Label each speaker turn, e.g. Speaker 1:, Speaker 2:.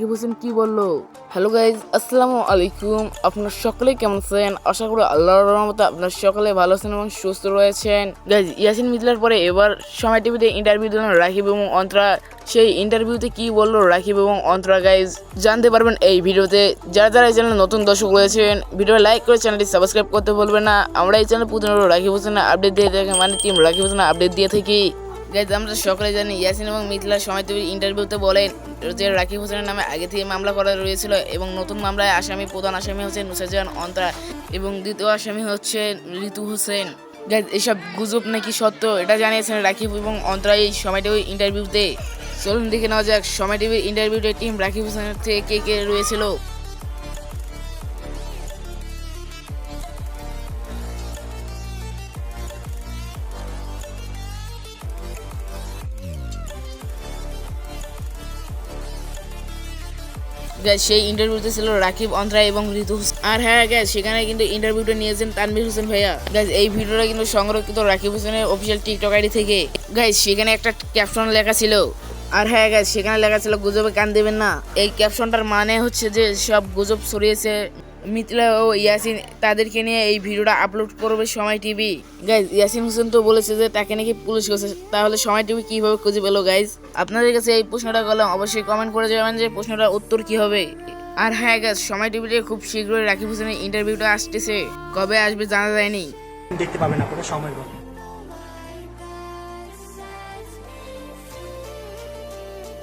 Speaker 1: কি বলছেন, কি বলল? হ্যালো গাইজ আসসালামু আলাইকুম। আপনার সকলে কেমন আছেন? আশা করি আল্লাহর রহমতে আপনার সকলে ভালো আছেন এবং সুস্থ রয়েছেন। গাইজ ইয়াসিন মিথলার পরে এবার সময় টিভিতে ইন্টারভিউ দিলেন রাকিব এবং অন্তরা। সেই ইন্টারভিউতে কি বলল রাকিব এবং অন্তরা গাইজ জানতে পারবেন এই ভিডিওতে। যারা যারা এই চ্যানেলে নতুন দর্শক রয়েছেন ভিডিও লাইক করে চ্যানেলটি সাবস্ক্রাইব করতে বলবেন না। আমরা এই চ্যানেল প্রতিনিয়ত রাকিব হোসেনের আপডেট দিয়ে থাকি মানে টিম রাকিব হোসেনের আপডেট দিয়ে থাকি। গাইজ আমরা সকলে জানি ইয়াসিন এবং মিথিলা সময় টিভির ইন্টারভিউতে বলেন যে রাকিব হোসেনের নামে আগে থেকে মামলা করা রয়েছিল এবং নতুন মামলায় আসামি, প্রধান আসামি হচ্ছে নুসাজান অন্তরা এবং দ্বিতীয় আসামি হচ্ছে ঋতু হোসেন। গাইজ এসব গুজব নাকি সত্য? এটা জানিয়েছেন রাকিব এবং অন্তরা এই সময় টিভির ইন্টারভিউতে চলুন দেখে নেওয়া যাক সময় টিভির ইন্টারভিউতে টিম রাকিব হোসেনের থেকে কে কে রয়েছিল। গ্যাস সেই ইন্টারভিউতে ছিল রাকিব, অন্ধ্রা এবং ঋতু। আর হ্যাঁ গ্যাস সেখানে কিন্তু ইন্টারভিউটা নিয়েছেন তানভীর হোসেন ভাইয়া। গ্যাস এই ভিডিওটা কিন্তু সংরক্ষিত রাকিব হোসেনের অফিসিয়াল টিকটক আইডি থেকে। গ্যাস সেখানে একটা ক্যাপশন লেখা ছিল। আর হ্যাঁ গ্যাস সেখানে লেখা ছিল, গুজবে কান দেবেন না। এই ক্যাপশনটার মানে হচ্ছে যে সব গুজব ছড়িয়েছে। মিথিলা ও ইয়াসিন তাদেরকে নিয়ে এই ভিডিওটা আপলোড করবে সময় টিভি। গাইজ ইয়াসিন হোসেন তো বলেছে যে তাকে নাকি পুলিশ করছে। তাহলে সময় টিভি কীভাবে খুঁজে পেল গাইজ আপনাদের কাছে এই প্রশ্নটা করলাম অবশ্যই কমেন্ট করে যাবেন যে প্রশ্নটার উত্তর কী হবে। আর হ্যাঁ গাইজ সময় টিভিতে খুব শীঘ্রই রাকিব হোসেনের ইন্টারভিউটা আসতেছে। কবে আসবে জানা যায়নি।
Speaker 2: দেখতে পাবেন আপনারা সময়